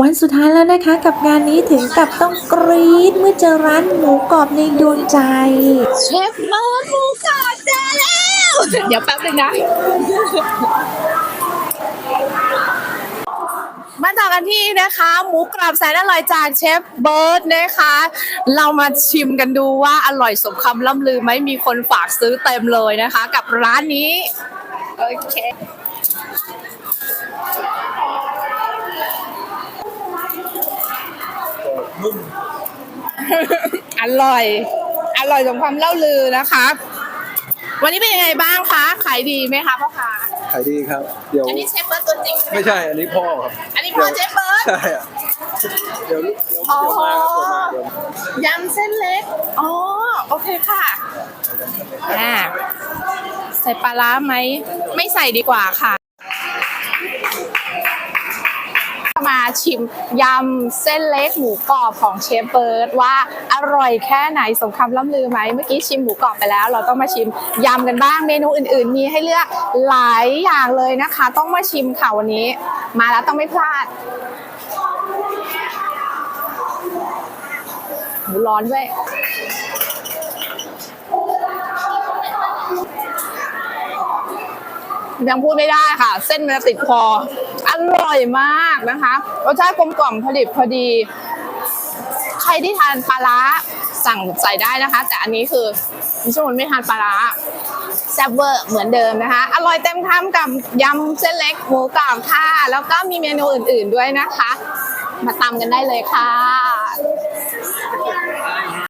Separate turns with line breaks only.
วันสุดท้ายแล้วนะคะกับงานนี้ถึงกับต้องกรี๊ดเมื่อเจอร้านหมูกรอบในดวงใจ
เชฟเบิร์ดหมูกรอบเจอแล้ว เดี๋ยวแป๊บนึงนะ มาต่อกันที่นะคะ หมูกรอบแสนอร่อยจากเชฟเบิร์ดนะคะ เรามาชิมกันดูว่าอร่อยสมคำล่ำลือไหมมีคนฝากซื้อเต็มเลยนะคะ กับร้านนี้ โอเค อร่อย อร่อยสมความเล่าลือนะคะ วันนี้เป็นยังไงบ้างคะ ขายดีไหมคะพ่อค้า
ขายดีครับ เดี๋ยว
อันนี้เชฟเบิร์ดตัวจริงใช่ไหม
ไม่ใช่ อันนี้พ่อครับ
อันนี้พ่อเชฟเบิร์ด
ใช่อะเดี๋ยวเดี๋ยวเดี๋ยว
อ๋อ
มาครับเดี๋ยวมาเดี๋ยวมายำ
เส้นเล็ก อ๋อ โอเคค่ะอ่าใส่ปลาร้าไหม ไม่ใส่ดีกว่าค่ะ ชิมยำเส้นเล็กหมูกรอบของเชฟเบิร์ดว่าอร่อยแค่ไหนสมคำล่ำลือไหมเมื่อกี้ชิมหมูกรอบไปแล้ว เราต้องมาชิมยำกันบ้างเมนูอื่น ๆ มีให้เลือกหลายอย่างเลยนะคะ ต้องมาชิมค่ะวันนี้ มาแล้วต้องไม่พลาดหมูร้อนด้วยยังพูดไม่ได้ค่ะ เส้นมันจะติดคอ อร่อยมากนะคะรสชาติกลมกล่อมพอดิบพอดี ใครที่ทานปลาร้าสั่งใส่ได้นะคะ แต่อันนี้คือมิชลินไม่ทานปลาร้าแซ่บเวอร์เหมือนเดิมนะคะ อร่อยเต็มคำกับยำเส้นเล็กหมูกรอบค่ะ แล้วก็มีเมนูอื่นๆด้วยนะคะ มาตำกันได้เลยค่ะ